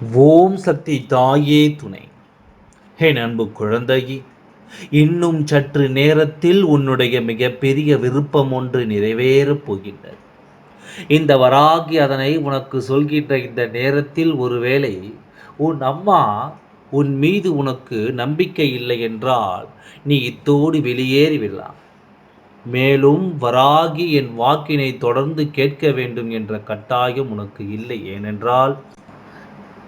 ஓம் சக்தி தாயே துணை. ஹே அன்பு குழந்தையே இன்னும் சற்று நேரத்தில் உன்னுடைய மிகப்பெரிய விருப்பம் ஒன்று நிறைவேறப் போகின்றது. இந்த வராகி அதனை உனக்கு சொல்கின்ற இந்த நேரத்தில் ஒருவேளை உன் அம்மா உன் மீது உனக்கு நம்பிக்கை இல்லை என்றால் நீ இத்தோடு வெளியேறிவிடலாம். மேலும் வராகி என் வாக்கினை தொடர்ந்து கேட்க வேண்டும் என்ற கட்டாயம் உனக்கு இல்லை ஏனென்றால்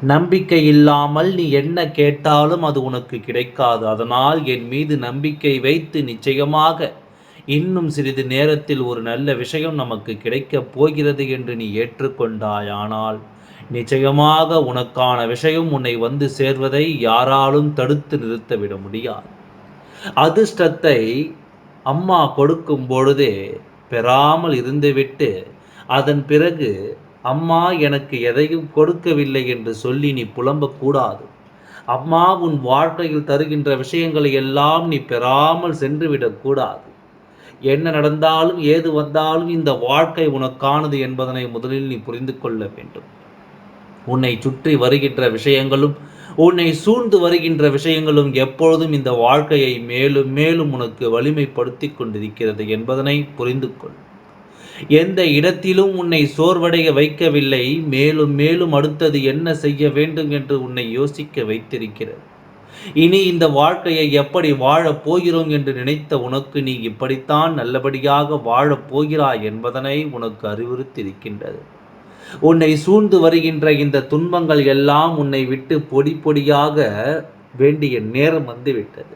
நம்பிக்கை இல்லாமல் நீ என்ன கேட்டாலும் அது உனக்கு கிடைக்காது. அதனால் என் மீது நம்பிக்கை வைத்து நிச்சயமாக இன்னும் சிறிது நேரத்தில் ஒரு நல்ல விஷயம் நமக்கு கிடைக்கப் போகிறது என்று நீ ஏற்றுக்கொண்டாயானால் நிச்சயமாக உனக்கான விஷயம் உன்னை வந்து சேர்வதை யாராலும் தடுத்து நிறுத்தவிட முடியாது. அதிர்ஷ்டத்தை அம்மா கொடுக்கும் பொழுதே பெறாமல் இருந்துவிட்டு அதன் பிறகு அம்மா எனக்கு எதையும் கொடுக்கவில்லை என்று சொல்லி நீ புலம்பக்கூடாது. அம்மா உன் வாழ்க்கையில் தருகின்ற விஷயங்களை எல்லாம் நீ பெறாமல் சென்றுவிடக்கூடாது என்ன நடந்தாலும் ஏது வந்தாலும் இந்த வாழ்க்கை உனக்கானது என்பதனை முதலில் நீ புரிந்து கொள்ள வேண்டும். உன்னை சுற்றி வருகின்ற விஷயங்களும் உன்னை சூழ்ந்து வருகின்ற விஷயங்களும் எப்பொழுதும் இந்த வாழ்க்கையை மேலும் மேலும் உனக்கு வலிமைப்படுத்தி கொண்டிருக்கிறது என்பதனை புரிந்து கொள். எந்த இடத்திலும் உன்னை சோர்வடைய வைக்கவில்லை. மேலும் மேலும் அடுத்தது என்ன செய்ய வேண்டும் என்று உன்னை யோசிக்க வைத்திருக்கிறது. இனி இந்த வாழ்க்கையை எப்படி வாழப் போகிறோம் என்று நினைத்த உனக்கு நீ இப்படித்தான் நல்லபடியாக வாழப் போகிறாய் என்பதனை உனக்கு அறிவுறுத்தியிருக்கின்றது. உன்னை சூழ்ந்து வருகின்ற இந்த துன்பங்கள் எல்லாம் உன்னை விட்டு பொடி பொடியாக வேண்டிய நேரம் வந்துவிட்டது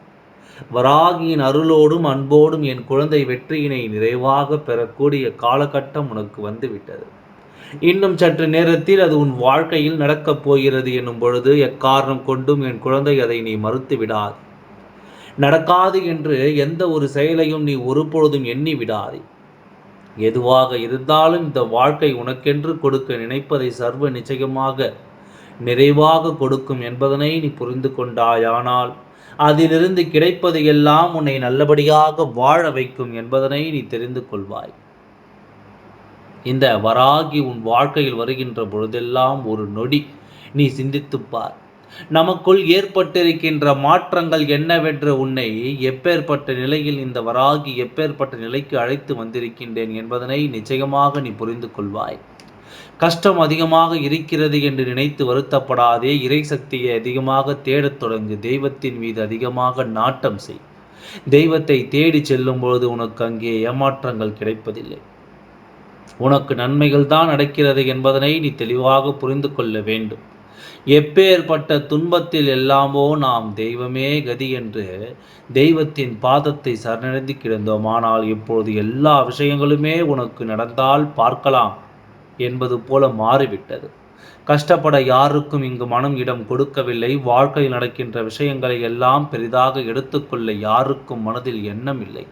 வராகியின் அருளோடும் அன்போடும் என் குழந்தை வெற்றியினை நிறைவாக பெறக்கூடிய காலகட்டம் உனக்கு வந்துவிட்டது. இன்னும் சற்று நேரத்தில் அது உன் வாழ்க்கையில் நடக்கப் போகிறது என்னும் பொழுது எக்காரணம் கொண்டும் என் குழந்தை அதை நீ மறுத்து விடாது. நடக்காது என்று எந்த ஒரு செயலையும் நீ ஒருபொழுதும் எண்ணி விடாதே. எதுவாக இருந்தாலும் இந்த வாழ்க்கை உனக்கென்று கொடுக்க நினைப்பதை சர்வ நிச்சயமாக நிறைவாக கொடுக்கும் என்பதனை நீ புரிந்து கொண்டாயானால் அதிலிருந்து கிடைப்பது எல்லாம் உன்னை நல்லபடியாக வாழ வைக்கும் என்பதனை நீ தெரிந்து கொள்வாய். இந்த வராகி உன் வாழ்க்கையில் வருகின்ற பொழுதெல்லாம் ஒரு நொடி நீ சிந்தித்துப்பார் நமக்குள் ஏற்பட்டிருக்கின்ற மாற்றங்கள் என்னவென்று உன்னை எப்பேற்பட்ட நிலையில் இந்த வராகி எப்பேற்பட்ட நிலைக்கு அழைத்து வந்திருக்கின்றேன் என்பதனை நிச்சயமாக நீ புரிந்து கொள்வாய். கஷ்டம் அதிகமாக இருக்கிறது என்று நினைத்து வருத்தப்படாதே. இறை சக்தியை அதிகமாக தேடத் தொடங்கு. தெய்வத்தின் மீது அதிகமாக நாட்டம் செய். தெய்வத்தை தேடி செல்லும் பொழுது உனக்கு அங்கே ஏமாற்றங்கள் கிடைப்பதில்லை. உனக்கு நன்மைகள் தான் நடக்கிறது என்பதனை நீ தெளிவாக புரிந்து கொள்ள வேண்டும். எப்பேற்பட்ட துன்பத்தில் எல்லாமோ நாம் தெய்வமே கதி என்று தெய்வத்தின் பாதத்தை சரணடைந்து கிடந்தோம். ஆனால் இப்பொழுது எல்லா விஷயங்களுமே உனக்கு நடந்தால் பார்க்கலாம். என்பது போல மாறிவிட்டது. கஷ்டப்பட யாருக்கும் இங்கு மனம் இடம் கொடுக்கவில்லை. வாழ்க்கையில் நடக்கின்ற விஷயங்களை எல்லாம் பெரிதாக எடுத்துக்கொள்ள யாருக்கும் மனதில் எண்ணம் இல்லை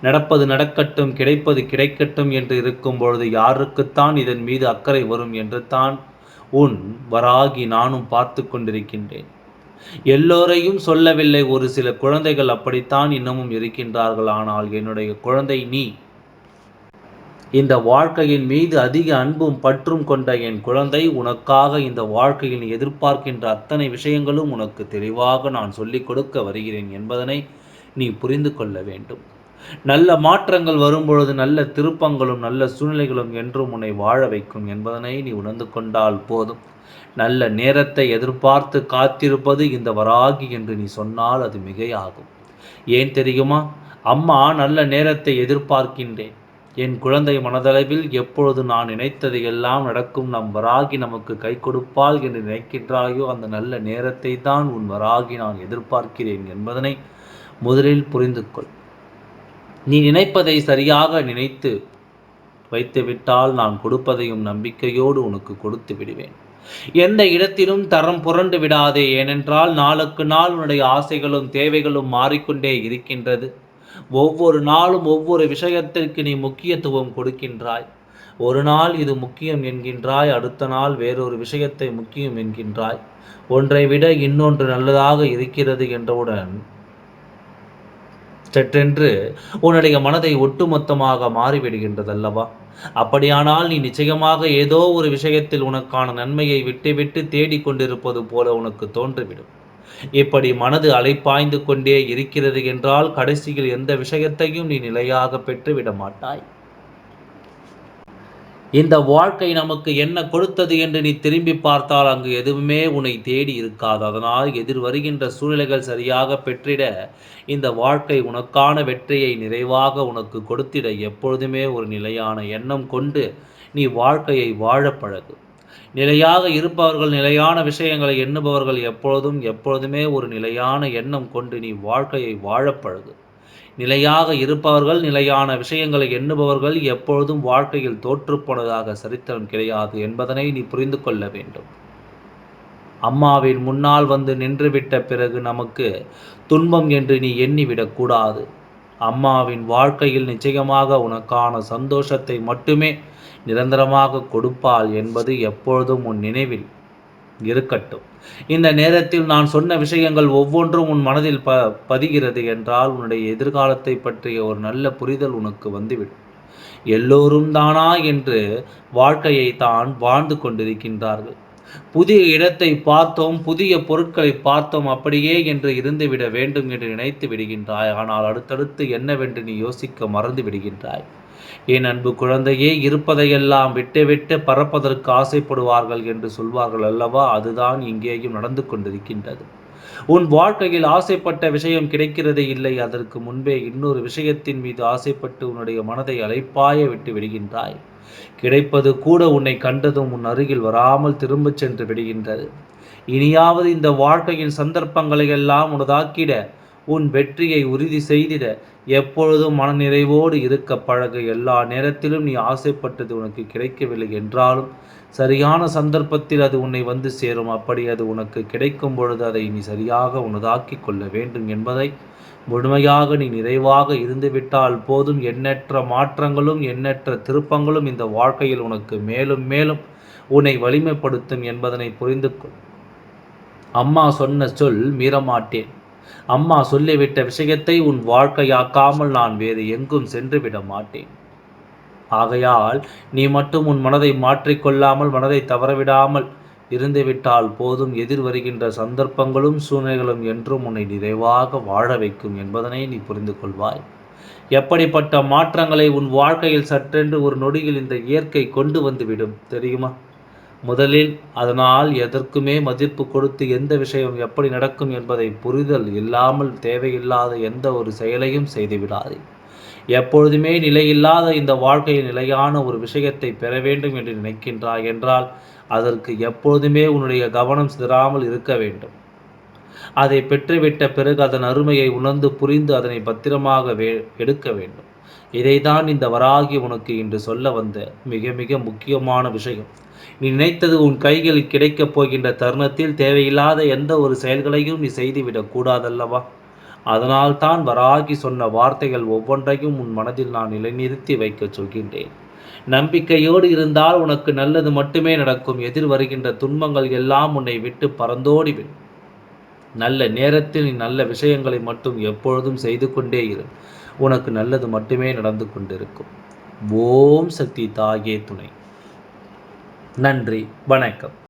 நடப்பது நடக்கட்டும் கிடைப்பது கிடைக்கட்டும் என்று இருக்கும் பொழுது யாருக்குத்தான் இதன் மீது அக்கறை வரும் என்று தான் உன் வராகி நானும் பார்த்து கொண்டிருக்கின்றேன். எல்லோரையும் சொல்லவில்லை. ஒரு சில குழந்தைகள் அப்படித்தான் இன்னமும் இருக்கின்றார்கள். ஆனால் என்னுடைய குழந்தை நீ. இந்த வாழ்க்கையின் மீது அதிக அன்பும் பற்றும் கொண்ட என் குழந்தை உனக்காக இந்த வாழ்க்கையில் எதிர்பார்க்கின்ற அத்தனை விஷயங்களும் உனக்கு தெளிவாக நான் சொல்லிக் கொடுக்க வருகிறேன் என்பதனை நீ புரிந்து கொள்ள வேண்டும். நல்ல மாற்றங்கள் வரும்பொழுது நல்ல திருப்பங்களும் நல்ல சூழ்நிலைகளும் என்றும் உன்னை வாழ வைக்கும் என்பதனை நீ உணர்ந்து கொண்டால் போதும். நல்ல நேரத்தை எதிர்பார்த்து காத்திருப்பது இந்த வராகி என்று நீ சொன்னால் அது மிகையாகும். ஏன் தெரியுமா? அம்மா நல்ல நேரத்தை எதிர்பார்க்கின்றேன். என் குழந்தை மனதளவில் எப்பொழுது நான் நினைத்தது எல்லாம் நடக்கும் நம் வராகி நமக்கு கை கொடுப்பாள் என்று நினைக்கின்றாயோ அந்த நல்ல நேரத்தை தான் உன் வராகி நான் எதிர்பார்க்கிறேன் என்பதனை முதலில் புரிந்து கொள். நீ நினைப்பதை சரியாக நினைத்து வைத்துவிட்டால் நான் கொடுப்பதையும் நம்பிக்கையோடு உனக்கு கொடுத்து விடுவேன். எந்த இடத்திலும் தரம் புரண்டு விடாதே ஏனென்றால் நாளுக்கு நாள் உன்னுடைய ஆசைகளும் தேவைகளும் மாறிக்கொண்டே இருக்கின்றது. ஒவ்வொரு நாளும் ஒவ்வொரு விஷயத்திற்கு நீ முக்கியத்துவம் கொடுக்கின்றாய். ஒரு நாள் இது முக்கியம் என்கின்றாய் அடுத்த நாள் வேறொரு விஷயத்தை முக்கியம் என்கின்றாய். ஒன்றை விட இன்னொன்று நல்லதாக இருக்கிறது என்றவுடன் சற்றென்று உன்னுடைய மனதை ஒட்டுமொத்தமாக மாறிவிடுகின்றது அல்லவா அப்படியானால் நீ நிச்சயமாக ஏதோ ஒரு விஷயத்தில் உனக்கான நன்மையை விட்டுவிட்டு தேடிக்கொண்டிருப்பது போல உனக்கு தோன்றிவிடும். இப்படி மனது அலைப்பாய்ந்து கொண்டே இருக்கிறது என்றால் கடைசியில் எந்த விஷயத்தையும் நீ நிலையாக பெற்றுவிட மாட்டாய். இந்த வாழ்க்கை நமக்கு என்ன கொடுத்தது என்று நீ திரும்பி பார்த்தால் அங்கு எதுவுமே உன்னை தேடி இருக்காது. அதனால் எதிர் வருகின்ற சூழ்நிலைகள் சரியாக பெற்றிட இந்த வாழ்க்கை உனக்கான வெற்றியை நிறைவாக உனக்கு கொடுத்திட எப்பொழுதுமே ஒரு நிலையான எண்ணம் கொண்டு நீ வாழ்க்கையை வாழ பழகு. நிலையாக இருப்பவர்கள் நிலையான விஷயங்களை எண்ணுபவர்கள் எப்பொழுதும் எப்பொழுதுமே ஒரு நிலையான எண்ணம் கொண்டு நீ வாழ்க்கையை வாழப்பழகு நிலையாக இருப்பவர்கள் நிலையான விஷயங்களை எண்ணுபவர்கள் எப்பொழுதும் வாழ்க்கையில் தோற்றுப்போனதாக சரித்திரம் கிடையாது என்பதனை நீ புரிந்து கொள்ள வேண்டும். அம்மாவின் முன்னால் வந்து நின்றுவிட்ட பிறகு நமக்கு துன்பம் என்று நீ எண்ணிவிடக்கூடாது அம்மாவின் வாழ்க்கையில் நிச்சயமாக உனக்கான சந்தோஷத்தை மட்டுமே நிரந்தரமாக கொடுப்பாள் என்பது எப்பொழுதும் உன் நினைவில் இருக்கட்டும். இந்த நேரத்தில் நான் சொன்ன விஷயங்கள் ஒவ்வொன்றும் உன் மனதில் ப பதிகிறது என்றால் உன்னுடைய எதிர்காலத்தை பற்றிய ஒரு நல்ல புரிதல் உனக்கு வந்துவிடும். எல்லோரும் தானா என்று வாழ்க்கையை தான் வாழ்ந்து கொண்டிருக்கின்றார்கள். புதிய இடத்தை பார்த்தோம் புதிய பொருட்களை பார்த்தோம் அப்படியே என்று இருந்துவிட வேண்டும் என்று நினைத்து விடுகின்றாய். ஆனால் அடுத்தடுத்து என்னவென்று நீ யோசிக்க மறந்து விடுகின்றாய். என் அன்பு குழந்தையே இருப்பதையெல்லாம் விட்டுவிட்டு பறப்பதற்கு ஆசைப்படுவார்கள் என்று சொல்வார்கள் அல்லவா? அதுதான் இங்கேயும் நடந்து கொண்டிருக்கின்றது. உன் வாழ்க்கையில் ஆசைப்பட்ட விஷயம் கிடைக்கிறதே இல்லை. அதற்கு முன்பே இன்னொரு விஷயத்தின் மீது ஆசைப்பட்டு உன்னுடைய மனதை அலைப்பாய விட்டு விடுகின்றாய். கிடைப்பது கூட உன்னை கண்டதும் உன் அருகில் வராமல் திரும்பச் சென்று விடுகின்றது. இனியாவது இந்த வாழ்க்கையின் சந்தர்ப்பங்களை எல்லாம் உனதாக்கிட உன் வெற்றியை உறுதி செய்திட. எப்பொழுதும் மனநிறைவோடு இருக்க பழக. எல்லா நேரத்திலும் நீ ஆசைப்பட்டது உனக்கு கிடைக்கவில்லை என்றாலும் சரியான சந்தர்ப்பத்தில் அது உன்னை வந்து சேரும். அப்படி அது உனக்கு கிடைக்கும் பொழுது அதை நீ சரியாக உனதாக்கி கொள்ள வேண்டும் என்பதை முழுமையாக நீ நிறைவாக இருந்துவிட்டால் போதும். எண்ணற்ற மாற்றங்களும் எண்ணற்ற திருப்பங்களும் இந்த வாழ்க்கையில் உனக்கு மேலும் மேலும் உன்னை வலிமைப்படுத்தும் என்பதனை புரிந்து கொள் அம்மா சொன்ன சொல் மீறமாட்டேன். அம்மா சொல்லிவிட்ட விஷயத்தை உன் வாழ்க்கையாக்காமல் நான் வேறு எங்கும் சென்று விட மாட்டேன். ஆகையால் நீ மட்டும் உன் மனதை மாற்றிக்கொள்ளாமல் மனதை தவறவிடாமல் இருந்துவிட்டால் போதும் எதிர் வருகின்ற சந்தர்ப்பங்களும் சூழ்நிலைகளும் என்றும் உன்னை நிறைவாக வாழ வைக்கும் என்பதனை நீ புரிந்து கொள்வாய். எப்படிப்பட்ட மாற்றங்களை உன் வாழ்க்கையில் சற்றென்று ஒரு நொடியில் இந்த இயற்கை கொண்டு வந்துவிடும் தெரியுமா? முதலில் அதனால் எதற்குமே மதிப்பு கொடுத்து எந்த விஷயம் எப்படி நடக்கும் என்பதை புரிதல் இல்லாமல் தேவையில்லாத எந்த ஒரு செயலையும் செய்துவிடாதே. எப்பொழுதுமே நிலையில்லாத இந்த வாழ்க்கையில் நிலையான ஒரு விஷயத்தை பெற வேண்டும் என்று நினைக்கின்றாய் என்றால் அதற்கு எப்பொழுதுமே உன்னுடைய கவனம் சிதறாமல் இருக்க வேண்டும். அதை பெற்றுவிட்ட பிறகு அதன் அருமையை உணர்ந்து புரிந்து அதனை பத்திரமாக வே எடுக்க வேண்டும். இதைதான் இந்த வராகி உனக்கு இன்று சொல்ல வந்த மிக மிக முக்கியமான விஷயம். நீ நினைத்தது உன் கைகளில் கிடைக்கப் போகின்ற தருணத்தில் தேவையில்லாத எந்த ஒரு செயல்களையும் நீ செய்துவிடக் கூடாதல்லவா? அதனால் தான் வராகி சொன்ன வார்த்தைகள் ஒவ்வொன்றையும் உன் மனதில் நான் நிலைநிறுத்தி வைக்கச் சொல்கின்றேன். நம்பிக்கையோடு இருந்தால் உனக்கு நல்லது மட்டுமே நடக்கும். எதிர் வருகின்ற துன்பங்கள் எல்லாம் உன்னை விட்டு பறந்தோடிவிடும். நல்ல நேரத்தில் நீ நல்ல விஷயங்களை மட்டும் எப்பொழுதும் செய்து கொண்டே இரு. உனக்கு நல்லது மட்டுமே நடந்து கொண்டிருக்கும். ஓம் சக்தி தாயே துணை. நன்றி. வணக்கம்.